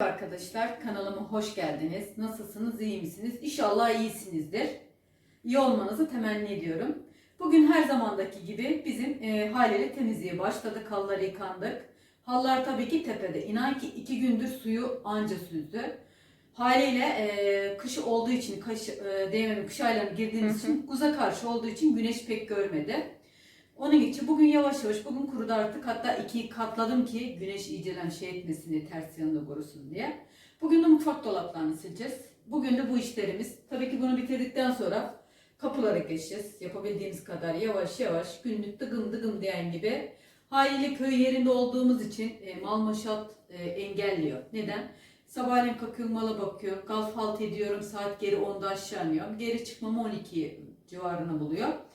Arkadaşlar kanalıma hoş geldiniz. Nasılsınız, iyi misiniz? İnşallah iyisinizdir. İyi olmanızı temenni ediyorum. Bugün her zamandaki gibi bizim e, haliyle temizliğe başladık. Halları yıkandık. Hallar tabii ki tepede. İnan ki iki gündür suyu anca süzdü. Haliyle e, kış olduğu için, kış, e, değmemin kış aylarına girdiğimiz için guza karşı olduğu için güneş pek görmedi. Onun için bugün yavaş yavaş bugün kurudu artık. Hatta iki katladım ki güneş iyicelen şey etmesin diye ters yanında korusun diye. Bugün de mutfak dolaplarını sileceğiz. Bugün de bu işlerimiz. Tabii ki bunu bitirdikten sonra kapılara geçeceğiz. Yapabildiğimiz kadar yavaş yavaş günlük dıgım dıgım diyen gibi. Haliyle köy yerinde olduğumuz için e, mal maşat e, engelliyor. Neden? Sabahleyin kalkıyorum mala bakıyorum. Kalfalt ediyorum. Saat geri 10'da aşağı iniyorum. Geri çıkmam 12 civarına buluyor.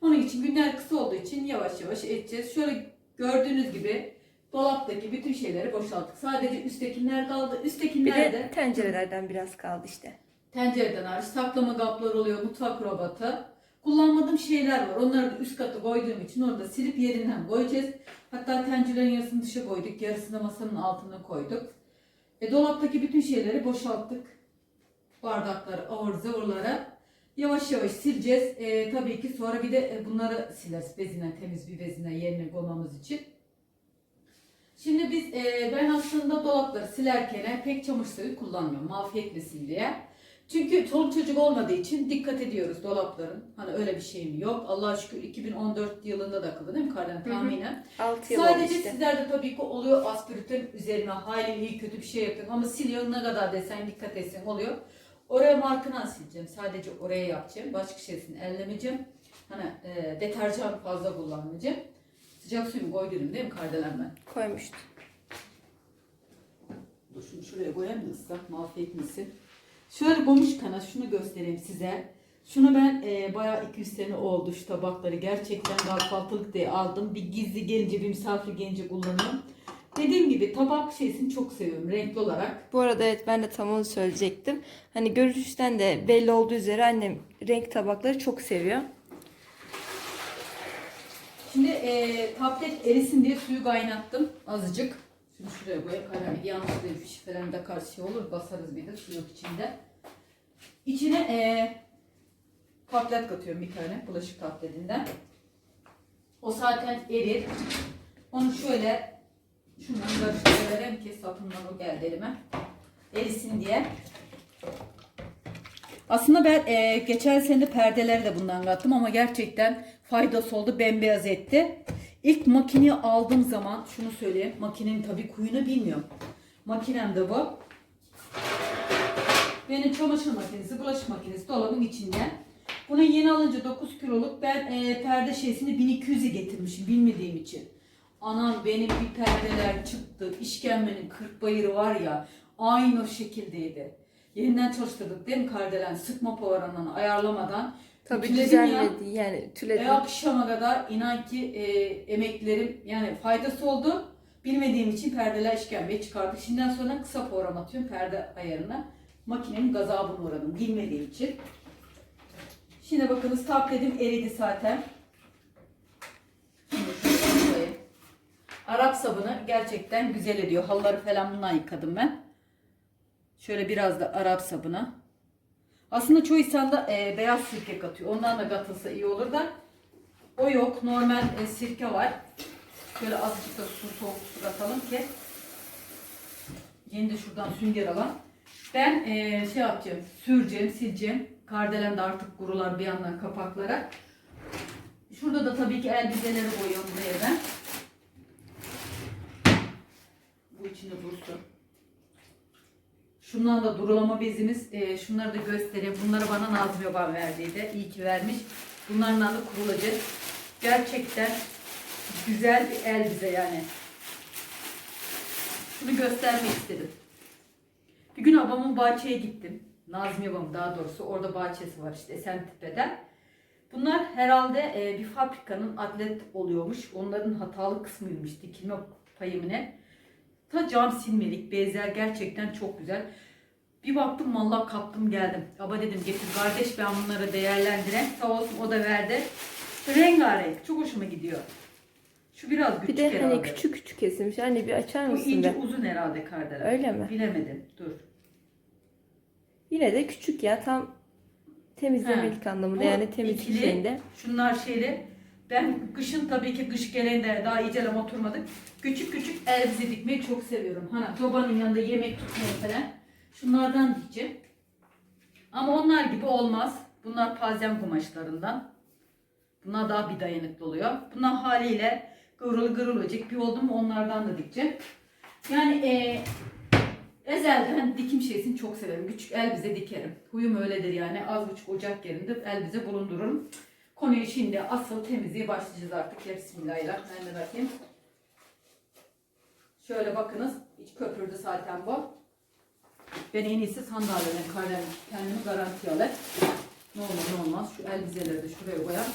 Onun için günler kısa olduğu için yavaş yavaş edeceğiz. Şöyle gördüğünüz gibi dolaptaki bütün şeyleri boşalttık. Sadece üsttekiler kaldı. Bir Üsttekiler de de tencerelerden biraz kaldı işte. tencereden hariç saklama kapları oluyor, mutfak robotu. Kullanmadığım şeyler var. Onları da üst katı koyduğum için orada silip yerinden koyacağız. Hatta tencerelerin yarısını dışa koyduk, yarısını masanın altına koyduk. E, dolaptaki bütün şeyleri boşalttık. Bardakları, ağır zıvırları yavaş yavaş sileceğiz. E, tabii ki sonra bir de e, bunları sileriz bezine, temiz bir bezine yerine koymamız için. Şimdi biz, e, ben aslında dolapları silerken pek çamaşır suyu kullanmıyorum. Mafiyetmesin diye. Çünkü çoluk çocuk olmadığı için dikkat ediyoruz dolapların. Hani öyle bir şeyim yok. Allah'a şükür 2014 yılında da akıllı değil mi Kardan hı. tahminen? 6 yıl Sadece işte. sizlerde tabii ki oluyor aspiritün üzerine haliyle iyi kötü bir şey yapıyorum ama siliyor ne kadar desen dikkat etsen oluyor. Oraya markından sileceğim. Sadece oraya yapacağım. Başka şeysini ellemeyeceğim. Hani e, deterjan fazla kullanmayacağım. Sıcak suyumu koydum değil mi kardelen ben? Koymuştu. Dur şunu şuraya koyayım da ıslak mahvetmesin. Şöyle koymuş kana şunu göstereyim size. Şunu ben e, bayağı 200 sene oldu şu tabakları. Gerçekten kahvaltılık diye aldım. Bir gizli gelince bir misafir gelince kullanıyorum. Dediğim gibi tabak şeysini çok seviyorum renkli olarak. Bu arada evet ben de tam onu söyleyecektim. Hani görünüşten de belli olduğu üzere annem renk tabakları çok seviyor. Şimdi e, tablet erisin diye suyu kaynattım azıcık. Şunu şuraya koyayım. Kaynar yanlış bir şey falan da karşı olur. Basarız bir de su yok içinde. İçine e, tablet katıyorum bir tane. Bulaşık tabletinden. O zaten erir. Onu şöyle şundan karıştırıverem ki sapından o geldi elime. Erisin diye. Aslında ben e, geçen sene de perdeleri de bundan kattım ama gerçekten faydası oldu. Bembeyaz etti. İlk makineyi aldığım zaman şunu söyleyeyim. Makinenin tabii kuyunu bilmiyorum. Makinem de bu. Benim çamaşır makinesi, bulaşık makinesi dolabın içinde. Bunu yeni alınca 9 kiloluk ben e, perde şeysini 1200'e getirmişim bilmediğim için. Anam benim bir perdeler çıktı. İşkembenin 40 bayırı var ya aynı o şekildeydi. Yeniden çalıştırdık değil mi kardelen? Sıkma pavaranını ayarlamadan. Tabii Ütüledim ya. yani tüledi. Ve akşama kadar inan ki e, emeklerim yani faydası oldu. Bilmediğim için perdeler işkembeye çıkardık. Şimdiden sonra kısa program atıyorum perde ayarına. Makinenin gazabına uğradım bilmediğim için. Şimdi bakınız tabletim eridi zaten. Şimdi şunu koyayım. Arap sabunu gerçekten güzel ediyor. Halıları falan bundan yıkadım ben. Şöyle biraz da Arap sabunu. Aslında çoğu insan da e, beyaz sirke katıyor. Ondan da katılsa iyi olur da. O yok. Normal e, sirke var. Şöyle azıcık da su soğuk su katalım ki. Yeni de şuradan sünger alalım. Ben e, şey yapacağım. Süreceğim, sileceğim. Kardelen de artık kurular bir yandan kapaklara. Şurada da tabii ki elbiseleri boyuyorum buraya ben. Bu içinde dursun. Şundan da durulama bezimiz. E, şunları da göstereyim. Bunları bana Nazmi Babam verdiydi. İyi ki vermiş. Bunlarla da kurulacak. Gerçekten güzel bir elbise yani. Şunu göstermek istedim. Bir gün babamın bahçeye gittim. Nazmi babam daha doğrusu. Orada bahçesi var işte Esentepe'de. Bunlar herhalde e, bir fabrikanın atlet oluyormuş. Onların hatalı kısmıymış. Dikilme payı ne? Ta cam silmelik, bezler gerçekten çok güzel. Bir baktım vallahi kaptım geldim. Baba dedim getir kardeş ben bunları değerlendireyim. Sağ olsun o da verdi. Rengarenk. Çok hoşuma gidiyor. Şu biraz Bir küçük de herhalde. hani küçük küçük kesilmiş. Anne bir açar Bu mısın ince be? uzun herhalde kardelen. Öyle mi? Bilemedim. Dur. Yine de küçük ya tam temizlemelik anlamında Bu yani temizlik ikili. şeyinde. Şunlar şeyli. Ben kışın tabii ki kış geleğinde daha iyicelem oturmadık. Küçük küçük elbise dikmeyi çok seviyorum. Hani sobanın yanında yemek tutmayı falan. Şunlardan dikeceğim. Ama onlar gibi olmaz. Bunlar pazem kumaşlarından. Bunlar daha bir dayanıklı oluyor. Bunlar haliyle kıvrılı kıvrılı olacak. Bir oldu mu onlardan da dikeceğim. Yani e, ezelden dikim şeysini çok severim. Küçük elbize dikerim. Huyum öyledir yani. Az buçuk ocak yerinde elbize bulundururum. Konuyu şimdi asıl temizliğe başlayacağız artık. Ya Bismillahirrahmanirrahim. Şöyle bakınız. İç köpürdü zaten bu. Ben en iyisi sandalyeden kalem kendimi garantiye alayım. Ne olur ne olmaz. Şu elbizeleri de şuraya koyalım.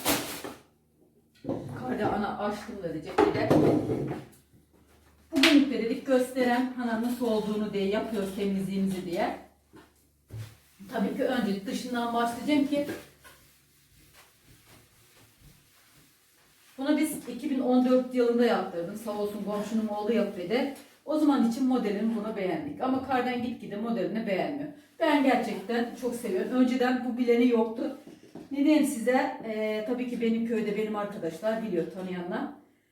Karda ana açtım da diyecek de. Bugünlük de dedik gösteren hani nasıl olduğunu diye yapıyoruz temizliğimizi diye. Tabii ki önce dışından başlayacağım ki Bunu biz 2014 yılında yaptırdım. Sağ olsun komşunun oğlu yapıyordu. O zaman için modelini bunu beğendik. Ama kardan gitgide modelini beğenmiyor. Ben gerçekten çok seviyorum. Önceden bu bileni yoktu. Neden size? Ee, tabii ki benim köyde benim arkadaşlar biliyor tanıyanlar.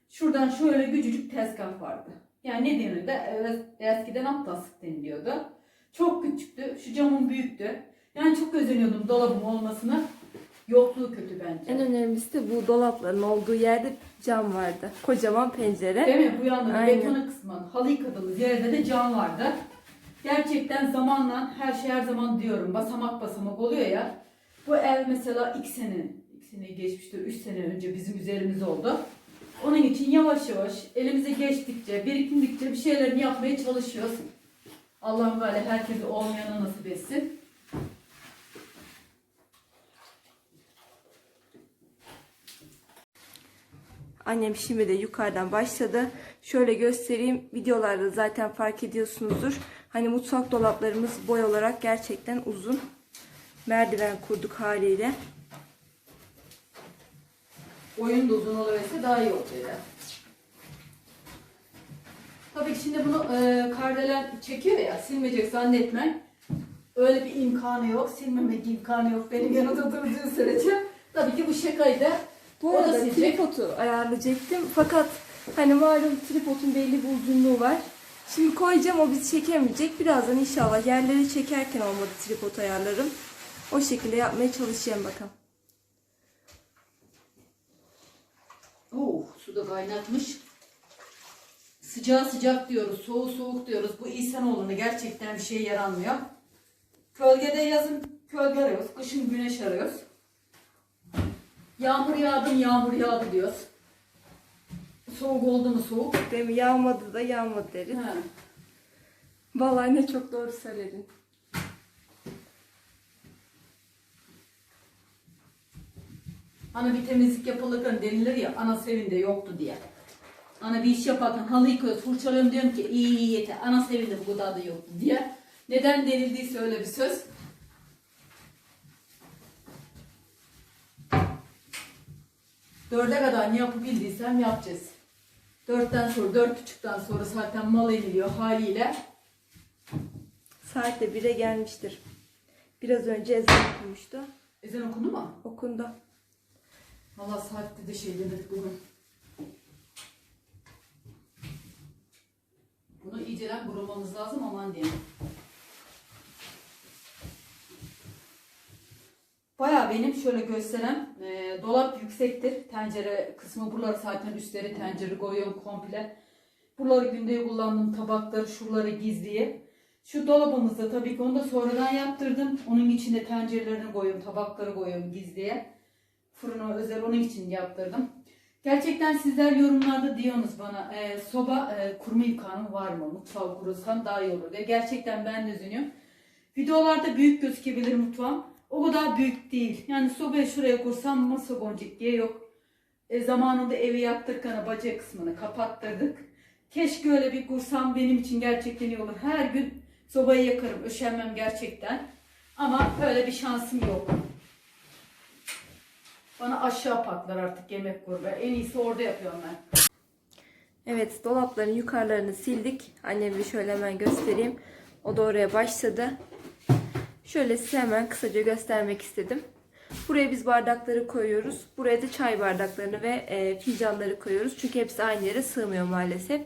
Şuradan şöyle küçücük tezgah vardı. Yani ne deniyordu? Evet, Eskiden atlasık deniliyordu. Çok küçüktü. Şu camım büyüktü. Yani çok özeniyordum dolabım olmasına. Yokluğu kötü bence. En önemlisi de bu dolapların olduğu yerde cam vardı. Kocaman pencere. Değil mi? Bu yanda Aynen. betona kısmı, halı yıkadığımız yerde de cam vardı. Gerçekten zamanla her şey her zaman diyorum basamak basamak oluyor ya. Bu ev mesela iki sene, iki seneyi geçmiştir, üç sene önce bizim üzerimiz oldu. Onun için yavaş yavaş elimize geçtikçe, birikindikçe bir şeylerini yapmaya çalışıyoruz. Allah'ım böyle herkese olmayana nasip etsin. Annem şimdi de yukarıdan başladı. Şöyle göstereyim. Videolarda zaten fark ediyorsunuzdur. Hani mutfak dolaplarımız boy olarak gerçekten uzun. Merdiven kurduk haliyle. Oyun da uzun oluverse daha iyi oluyor. Tabii ki şimdi bunu e, kardelen çekiyor ya silmeyecek zannetmen. Öyle bir imkanı yok. Silmemek imkanı yok benim yanımda durduğu sürece. Tabii ki bu şakaydı. Bu arada tripodu ayarlayacaktım. Fakat hani malum tripodun belli bir uzunluğu var. Şimdi koyacağım o bizi çekemeyecek. Birazdan inşallah yerleri çekerken olmadı tripod ayarlarım. O şekilde yapmaya çalışacağım bakalım. Oh, su da kaynatmış. Sıcağı sıcak diyoruz, soğuğu soğuk diyoruz. Bu insanoğluna gerçekten bir şeye yaranmıyor. Kölgede yazın kölge arıyoruz, kışın güneş arıyoruz. Yağmur yağdı mı yağmur yağdı diyoruz. Soğuk oldu mu soğuk. Değil mi? Yağmadı da yağmadı deriz. Ha. Vallahi ne çok doğru söyledin. Hani bir temizlik yapılırken denilir ya ana sevinde yoktu diye. Ana bir iş yaparken halı yıkıyoruz, fırçalıyorum diyorum ki iyi iyi yeter. Ana sevinde bu kadar da yoktu diye. Neden denildiyse öyle bir söz. Dörde kadar ne yapabildiysem yapacağız. Dörtten sonra, dört buçuktan sonra zaten mal iniliyor haliyle. Saat de 1'e gelmiştir. Biraz önce ezan okumuştu. Ezan okundu mu? Okundu. Valla saatte de şey dedik bugün. Bunu iyicelen kurumamız lazım aman diye. Baya benim şöyle gösteren e, dolap yüksektir. Tencere kısmı buraları zaten üstleri tencere koyuyorum komple. Buraları günde kullandığım tabakları şuraları gizliye. Şu dolabımızda tabii ki onu da sonradan yaptırdım. Onun içinde tencerelerini koyuyorum, tabakları koyuyorum gizliye. Fırına özel onun için yaptırdım. Gerçekten sizler yorumlarda diyorsunuz bana e, soba e, kurma imkanı var mı? Mutfağı kurursam daha iyi olur diye. Gerçekten ben de üzülüyorum. Videolarda büyük gözükebilir mutfağım. O kadar büyük değil. Yani sobayı şuraya kursam masa boncuk diye yok. E, zamanında evi yaptırırken baca kısmını kapattırdık. Keşke öyle bir kursam benim için gerçekten iyi olur. Her gün sobayı yakarım. Üşenmem gerçekten. Ama öyle bir şansım yok. Bana aşağı patlar artık yemek kurbe. En iyisi orada yapıyorum ben. Evet dolapların yukarılarını sildik. Anneme bir şöyle hemen göstereyim. O da oraya başladı. Şöyle size hemen kısaca göstermek istedim. Buraya biz bardakları koyuyoruz. Buraya da çay bardaklarını ve e, fincanları koyuyoruz. Çünkü hepsi aynı yere sığmıyor maalesef.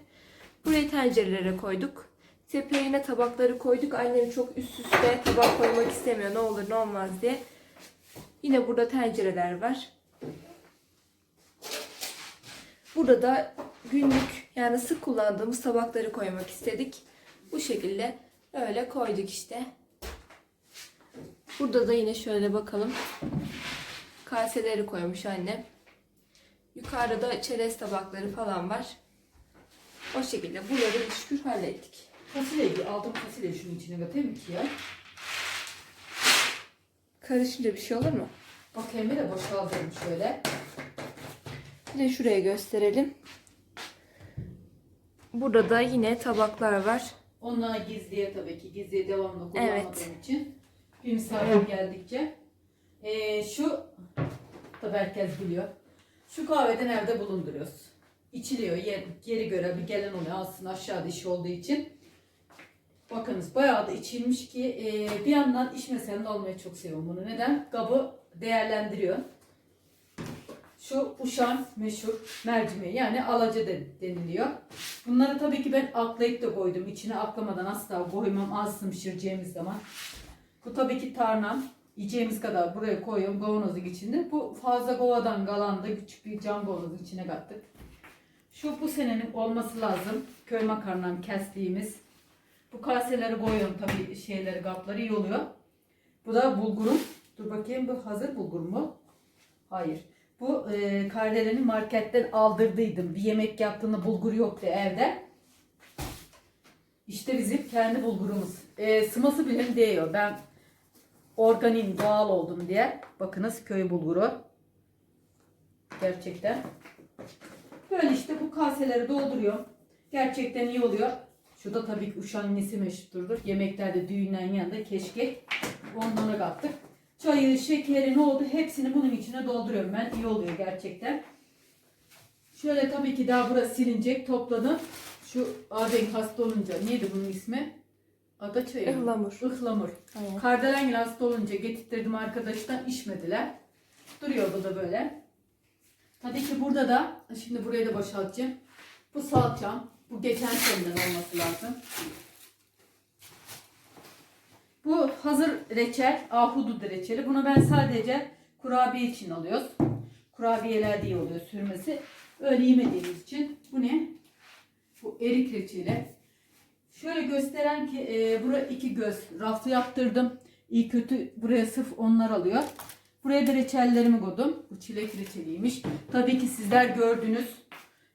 Buraya tencerelere koyduk. Tepeye tabakları koyduk. Annem çok üst üste tabak koymak istemiyor. Ne olur ne olmaz diye. Yine burada tencereler var. Burada da günlük yani sık kullandığımız tabakları koymak istedik. Bu şekilde öyle koyduk işte. Burada da yine şöyle bakalım. Kaseleri koymuş annem. Yukarıda da çerez tabakları falan var. O şekilde buraları şükür hallettik. Fasulyeyi aldım fasulyeyi şunun içine katayım ki ya. Karışınca bir şey olur mu? Bakayım bir de boşaltayım şöyle. Bir de şuraya gösterelim. Burada da yine tabaklar var. Onlar gizliye tabii ki. Gizliye devamlı kullanmadığım Evet. için. Bir misafir geldikçe. Ee, şu tabii herkes biliyor. Şu kahveden evde bulunduruyoruz. İçiliyor. Yer, yeri göre bir gelen oluyor. Aslında aşağıda iş olduğu için. Bakınız bayağı da içilmiş ki ee, bir yandan içmesem de almayı çok seviyorum bunu. Neden? Kabı değerlendiriyor. Şu uşan meşhur mercimeği yani alaca de- deniliyor. Bunları tabii ki ben aklayıp da koydum. İçine aklamadan asla koymam azsın pişireceğimiz zaman. Bu tabii ki tarnam. Yiyeceğimiz kadar buraya koyuyorum kavanozun içinde. Bu fazla kovadan kalan da küçük bir cam kavanozun içine kattık. Şu bu senenin olması lazım. Köy makarnam kestiğimiz. Bu kaseleri koyuyorum tabii şeyleri kapları iyi oluyor. Bu da bulgurum. Dur bakayım bu hazır bulgur mu? Hayır. Bu e, Kardele'nin marketten aldırdıydım. Bir yemek yaptığında bulgur yoktu evde. İşte bizim kendi bulgurumuz. E, sıması bile değiyor. Ben organin doğal oldum diye. Bakınız köy bulguru. Gerçekten. Böyle işte bu kaseleri dolduruyorum. Gerçekten iyi oluyor. Şu da tabii ki uşağın nesi meşhurdur. Yemeklerde düğünlerin yanında keşke ondan kattık. Çayı, şekeri ne oldu hepsini bunun içine dolduruyorum ben. İyi oluyor gerçekten. Şöyle tabii ki daha burası silinecek. Topladım. Şu ağabeyin hasta olunca neydi bunun ismi? Ada çayı mı? Ihlamur. Ihlamur. Aynen. Kardelen hasta olunca getirttirdim arkadaştan içmediler. Duruyor bu da böyle. Tabii ki burada da şimdi burayı da boşaltacağım. Bu salçam. Bu geçen seneden olması lazım. Bu hazır reçel, ahududu reçeli. Bunu ben sadece kurabiye için alıyoruz. Kurabiyeler iyi oluyor sürmesi. Öyle yemediğimiz için. Bu ne? Bu erik reçeli. Şöyle gösteren ki e, buraya iki göz rafı yaptırdım. İyi kötü buraya sırf onlar alıyor. Buraya da reçellerimi koydum. Bu çilek reçeliymiş. Tabii ki sizler gördünüz.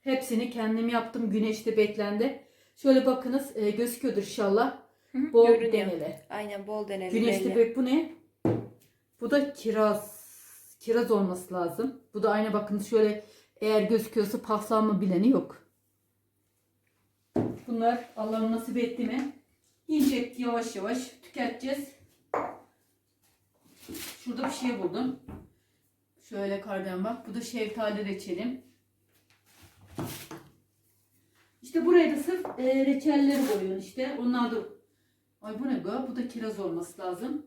Hepsini kendim yaptım. Güneşte beklendi. Şöyle bakınız e, gözüküyordur inşallah. Hı, Bol görünüyor. deneli. Aynen bol deneli. Güneşte bek bu ne? Bu da kiraz. Kiraz olması lazım. Bu da aynı bakın şöyle eğer gözüküyorsa paslanma bileni yok. Bunlar Allah'ın nasip etti mi? Yiyecek yavaş yavaş tüketeceğiz. Şurada bir şey buldum. Şöyle kardan bak. Bu da şeftali reçelim. İşte buraya da sırf e, reçelleri koyuyorsun işte. Onlar da Ay bu ne go? Bu da kiraz olması lazım.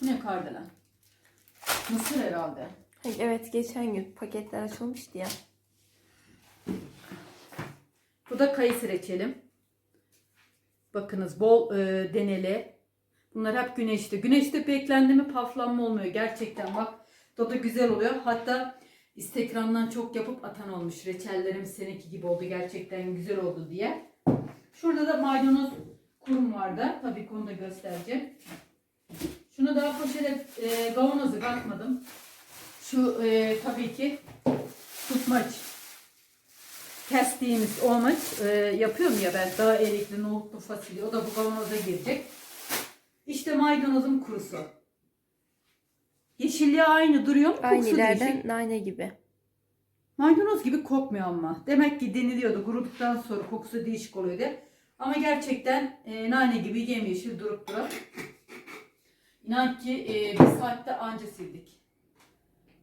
Bu ne kardelen? Mısır herhalde. Evet geçen gün paketler açılmıştı ya. Bu da kayısı reçelim. Bakınız bol e, deneli. Bunlar hep güneşte. Güneşte beklendi mi paflanma olmuyor. Gerçekten bak tadı güzel oluyor. Hatta Instagram'dan çok yapıp atan olmuş. Reçellerim seninki gibi oldu. Gerçekten güzel oldu diye. Şurada da maydanoz kurum vardı. Tabii ki onu da göstereceğim. Şunu daha poşete e, kavanozu katmadım. Şu e, tabii ki tutmaç kestiğimiz olmaç e, yapıyorum ya ben daha erikli, nohutlu, fasulye o da bu kavanoza girecek. İşte maydanozum kurusu. Yeşilliği aynı duruyor. Kokusu Aynı değişik. ilerden nane gibi. Maydanoz gibi kokmuyor ama. Demek ki deniliyordu kuruduktan sonra kokusu değişik oluyor diye. Ama gerçekten e, nane gibi yemyeşil durup durup. İnan ki e, bir saatte anca sildik.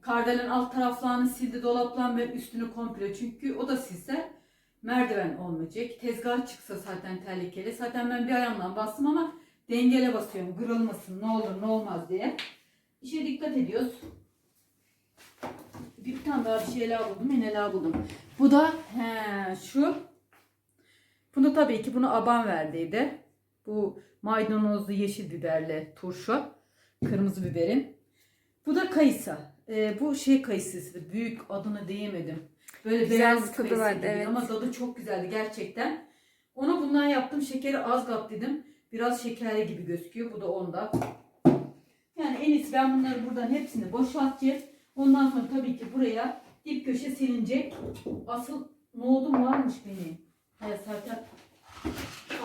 Kardelen alt taraflarını sildi, dolaplan ve üstünü komple. Çünkü o da silse merdiven olmayacak. Tezgah çıksa zaten tehlikeli. Zaten ben bir ayağımdan bastım ama dengele basıyorum. Kırılmasın, ne olur ne olmaz diye. İşe dikkat ediyoruz. Bir tane daha bir şeyler buldum, ineler buldum. Bu da he, şu. Bunu tabii ki bunu aban verdiydi. Bu maydanozlu yeşil biberli turşu. Kırmızı biberin. Bu da kayısı. Ee, bu şey kayısısı. Büyük adını diyemedim. Böyle Güzel beyaz bir tadı kayısı vardı, gibi. evet. Ama tadı çok güzeldi gerçekten. Onu bundan yaptım. Şekeri az kat dedim. Biraz şekerli gibi gözüküyor. Bu da onda. Yani en iyisi ben bunları buradan hepsini boşaltacağım. Ondan sonra tabii ki buraya dip köşe silinecek. Asıl nohudum varmış benim. Evet zaten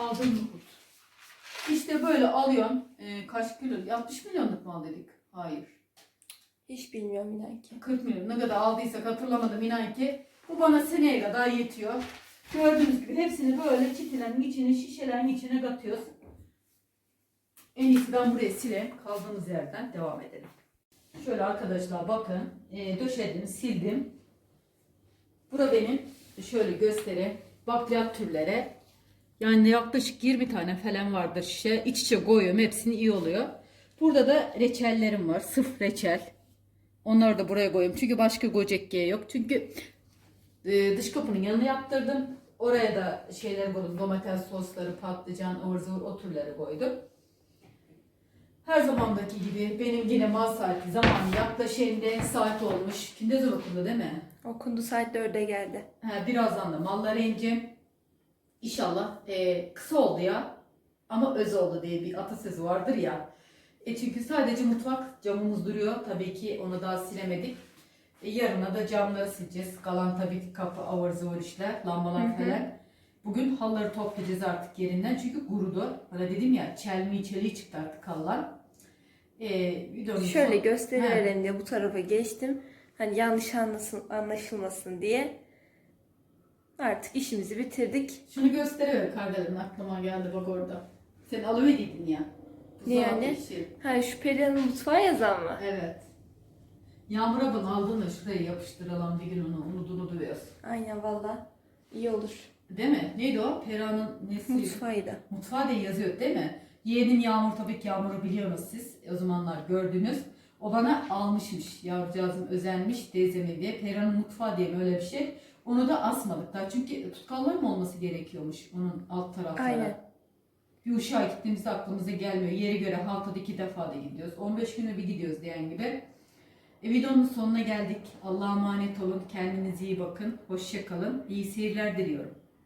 aldım nohut. İşte böyle alıyorsun. Ee, kaç kilo? 60 milyonluk mu aldık? Hayır. Hiç bilmiyorum inan ki. 40 milyon ne kadar aldıysak hatırlamadım inan. Bu bana seneye kadar yetiyor. Gördüğünüz gibi hepsini böyle çitilerin içine, şişelerin içine katıyoruz. En iyisi ben buraya sileyim. Kaldığımız yerden devam edelim. Şöyle arkadaşlar bakın. E, döşedim, sildim. Bura benim şöyle göstereyim. Bakliyat türleri. Yani yaklaşık 20 tane falan vardır şişe. İç içe koyuyorum. Hepsini iyi oluyor. Burada da reçellerim var. Sıf reçel. Onları da buraya koyayım. Çünkü başka gocekkiye yok. Çünkü e, dış kapının yanına yaptırdım. Oraya da şeyler koydum. Domates sosları, patlıcan, ıvır zıvır o türleri koydum. Her zamandaki gibi benim yine mal saati zamanı yaklaşıyor. Saat olmuş. Zaman okundu değil mi? Okundu saat 4'e geldi. Ha, birazdan da mallara ineceğim. İnşallah e, kısa oldu ya. Ama öz oldu diye bir atasözü vardır ya. E çünkü sadece mutfak camımız duruyor. Tabii ki onu daha silemedik. E, yarına da camları sileceğiz. Kalan tabii ki kapı, avır zıvır işler, lambalar Hı hı. falan. Bugün halları toplayacağız artık yerinden. Çünkü kurudu. Hani dedim ya çelmi çeliği çıktı artık hallar. E, videomuzda- Şöyle gösteriverelim diye bu tarafa geçtim. Hani yanlış anlasın, anlaşılmasın diye. Artık işimizi bitirdik. Şunu gösteriyor Kardelen aklıma geldi bak orada. Sen alıveriydin ya. Ne Buzdolabı yani? işi. Ha şu Perihan'ın mutfağı yazan mı? Evet. Yağmur'a bunu aldın da şuraya yapıştıralım bir gün onu unudunu duyuyoruz. Aynen valla. iyi olur. Değil mi? Neydi o? Pera'nın nesi? Mutfağı da. Mutfağı diye yazıyor değil mi? Yeğenim Yağmur tabii ki Yağmur'u biliyorsunuz siz. O zamanlar gördünüz. O bana almışmış. Yavrucağızım özenmiş teyzemi diye. Pera'nın mutfağı diye böyle bir şey. Onu da asmadık daha. Çünkü tutkallar mı olması gerekiyormuş onun alt tarafları. Aynen. Bir uşağa gittiğimizde aklımıza gelmiyor. Yere göre haftada iki defa da gidiyoruz. 15 güne bir gidiyoruz diyen gibi. E, videonun sonuna geldik. Allah'a emanet olun. Kendinize iyi bakın. Hoşça kalın. İyi seyirler diliyorum.